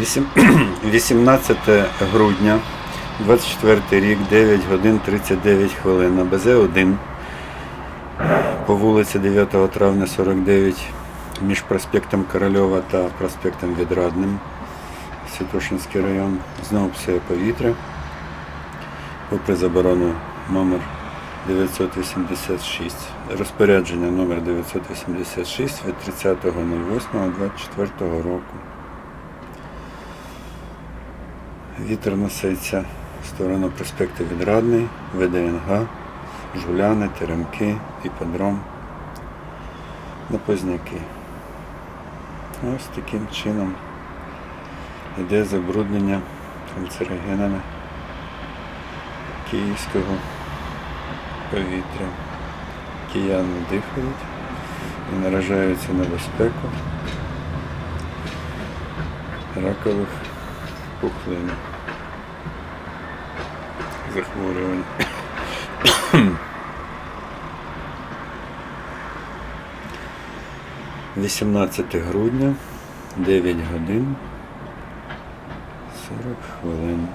Вісім- 18 грудня, 24 рік, 9 годин 39 хвилин. На БЗ-1 по вулиці 9 травня 49 між проспектом Корольова та проспектом Відрадним. Святошинський район. Знову псує повітря. Попри заборону номер 986. Розпорядження номер 986 від 30.08.24 року. Вітер носиться в сторону проспекту Відрадний, ВДНГ, Жуляни, Теремки, Іпподром на Позняки. Ось таким чином йде забруднення канцерогенами київського повітря. Кияни дихають і наражаються на безпеку ракових пухлин. Захворювань. Вісімнадцяте грудня, 9 годин 40 хвилин.